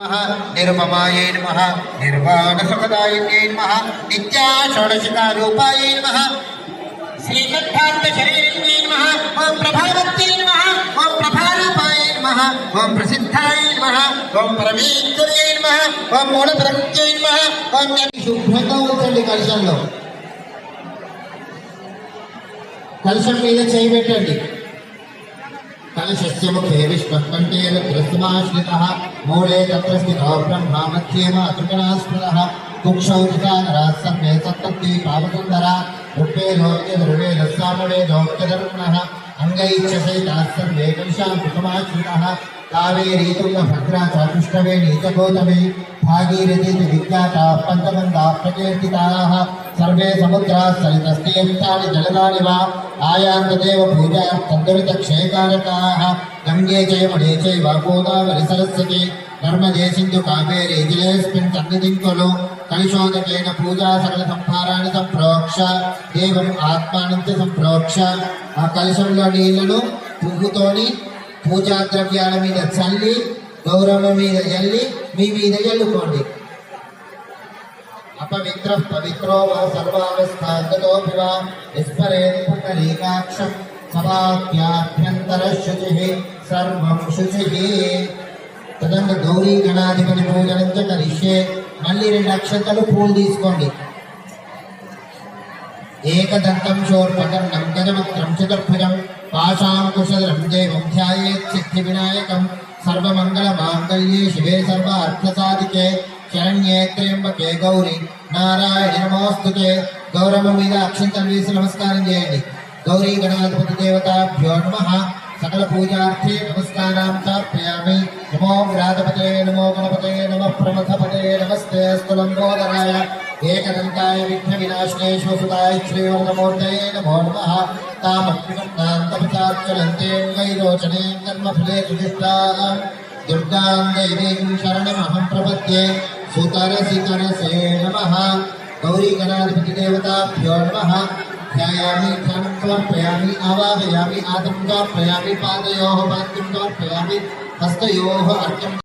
నమః నమ నిర్వాణ నిర్వాణసుఖదాయిన్యై నమ నిత్యా షోడశికారూపాయై నమ శ్రీకంఠాంత శరీరిణ్యై నమ ఓం ప్రభావత్యై నమ ఓం ప్రభారూపాయై నమ ఓం ప్రసిద్ధాయ నమ ఓం పరమేశ్వర్యై నమ ఓం మూలప్రకృత్యై నమ ఓం శుభ్రంగా ఉంచండి కలశంలో కలశం మీద చేయి పెట్టండి. कलशस्य मुखे विश्वकण्ठेन तिरस्माश्रितः मूले तत्र स्थितो ब्रह्मा मध्ये मातृगणास्मरः कुक्षौ चितानराः सर्वे सप्तति पावसुन्दरा रूपे लोके ध्रुवे लस्सामवे लोक्यधर्मणः भागीरथी च विख्याताः प्रकीर्तिताः। सर्वे समुद्राः सलितस्तीर्थानि जलदानि वा आयान्तदेव पूजार्थं दुरितक्षयकारकाः गङ्गे च यमुने चैव गोदावरि सरस्वती नर्मदे सिन्धु कावेरी जलेऽस्मिन् सन्निधिं खलु कलिशोदकेन पूजा सकलसंहाराणि सम्प्रोक्ष देवम् ఆత్మానం చ సంప్రోక్ష ఆ కలశంలో నీళ్లను పువ్వుతోని పూజా ద్రవ్యాల మీద చల్లి గౌరవం మీద చల్లి మీ మీద చల్లుకోండి అపవిత్ర పవిత్రో వా సర్వావస్థాగతోపి వా విస్మరేత్ పుండరీకాక్షం సభాభ్యాభ్యంతర శుచి సర్వం శుచి తదంగా గౌరీ గణాధిపతి పూజనంతో చ కరిష్యే మళ్ళీ రెండు అక్షంతలు పూలు తీసుకోండి। ఏకదంతం శోర్పకర్ణం గజవక్త్రం చతుర్భుజం పాశాంకుశధరం దేవం ధ్యాయేత్ సిద్ధి వినాయకం సర్వమంగళ మాంగళ్యే శివే సర్వ అర్థసాధికే శరణ్యే త్ర్యంబకే గౌరి. నారాయణ నమోస్తుతే గౌరవ మీద అక్షంతలు వేసి నమస్కారం చేయండి. గౌరీ గణాధిపతి దేవతాభ్యో నమ. సకల పూజార్థే నమస్కారాం సమర్పయామి నమో వ్రాతపతే నమో గణపతే నమ. ప్రమథపతే నమస్తే స్థులంబోదరాయ ఏకదంతాయ విఘ్న వినాశనే సుతాయ శ్రీవర్ణమూర్తయే నమో నమ. తామగ్నికంతాంతపచాచలంతే వైరోచనే కర్మఫలే సుధిష్టా దుర్గాం దైవీం శరణమహం ప్రపద్యే. सूतार सीतार सये नम। गौरी गणाधिपति देवता भ्यो नमः ध्यायामि, ध्यानं समर्पयामि, आवाहयामि आदं पाद पादयोः पाद्यं अर्थम हस्तयोः